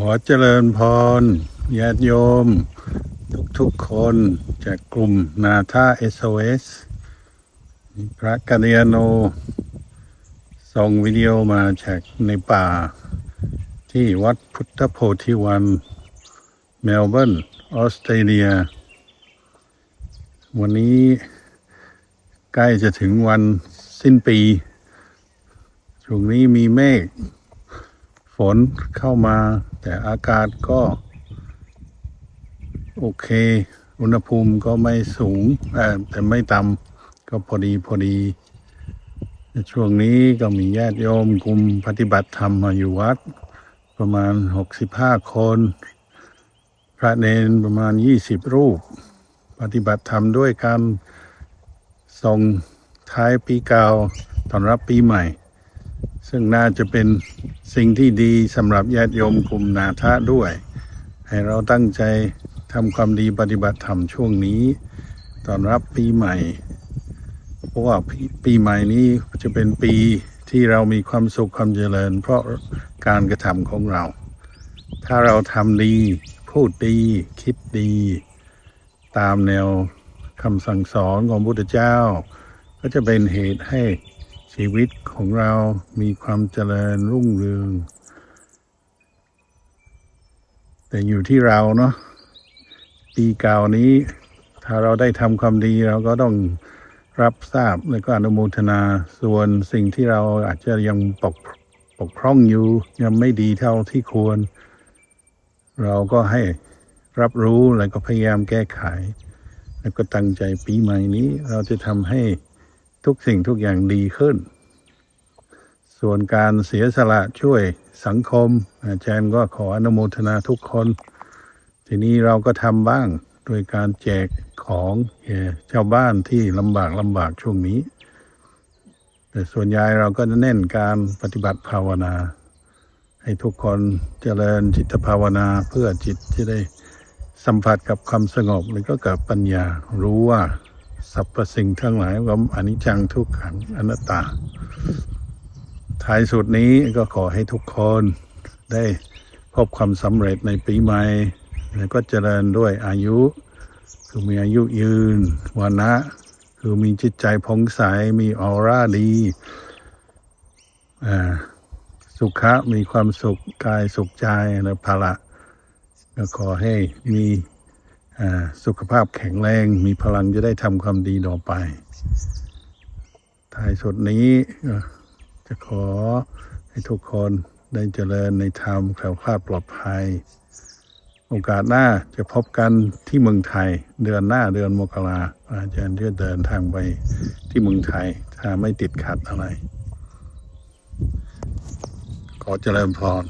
ขอเจริญพรญาติโยม ทุกๆคนจากกลุ่มนาธาเอสโอเอสพระกัลยาโนส่งวิดีโอมาจากในป่า ที่วัดพุทธโพธิวัน เมลเบิร์นออสเตรเลีย วันนี้ใกล้จะถึงวันสิ้นปีช่วงนี้มีเมฆ ฝนเข้ามา แต่อากาศก็ โอเค อุณหภูมิก็ไม่สูงแต่ไม่ต่ำก็พอดีพอดีช่วงนี้ก็มีญาติโยมกลุ่มปฏิบัติธรรมมาอยู่วัด ประมาณหกสิบห้าคน พระเนนประมาณยี่สิบรูป ปฏิบัติธรรมด้วยการส่งท้ายปีเก่าต้อนรับปีใหม่ ซึ่งน่าจะเป็นสิ่งที่ดีสำหรับญาติโยมกลุ่มนาทะด้วย ให้เราตั้งใจทำความดีปฏิบัติธรรมช่วงนี้ตอนรับปีใหม่ เพราะว่าปีปีใหม่นี้จะเป็นปีที่เรามีความสุขความเจริญ เพราะการกระทำของเรา ถ้าเราทำดี พูดดี คิดดี ตามแนวคำสั่งสอนของพระพุทธเจ้า ก็จะเป็นเหตุให้ชีวิต ของเรามีความเจริญรุ่งเรือง แต่อยู่ที่เราเนาะปีเก่านี้ ถ้าเราได้ทำความดีเราก็ต้องรับทราบแล้วก็อนุโมทนาส่วนสิ่งที่เราอาจจะยังปกปกพร่องอยู่ยังไม่ดีเท่าที่ควร เราก็ให้รับรู้แล้วก็พยายามแก้ไข แล้วก็ตั้งใจปีใหม่นี้ เราจะทำให้ทุกสิ่งทุกอย่างดีขึ้น ส่วนการเสียสละช่วยสังคม อาจารย์ก็ขออนุโมทนาทุกคน ทีนี้เราก็ทำบ้างโดยการแจกของแก่ชาวบ้านที่ลำบากลำบากช่วงนี้ แต่ส่วนใหญ่เราก็จะเน้นการปฏิบัติภาวนา ให้ทุกคนเจริญจิตภาวนาเพื่อจิตที่ได้สัมผัสกับความสงบแล้วก็กับปัญญารู้ว่าสรรพสิ่งทั้งหลายว่าอนิจจังทุกขังอนัตตา ท้ายสุดนี้ก็ขอให้ทุกคนได้พบความสำเร็จในปีใหม่ แล้วก็เจริญด้วยอายุ คือมีอายุยืนวันนะ คือมีจิตใจผ่องใส มีออร่าดีอ่าสุขะมีความสุขกายสุขใจและพละก็ขอให้มีอ่าสุขภาพแข็งแรง มีพลังจะได้ทำความดีต่อไป ท้ายสุดนี้ จะขอให้ทุกคนได้เจริญในธรรมแคล้วคลาดปลอดภัย โอกาสหน้าจะพบกันที่เมืองไทย เดือนหน้าเดือนมกราอาจารย์จะเดินทางไปที่เมืองไทย ถ้าไม่ติดขัดอะไร ขอเจริญพร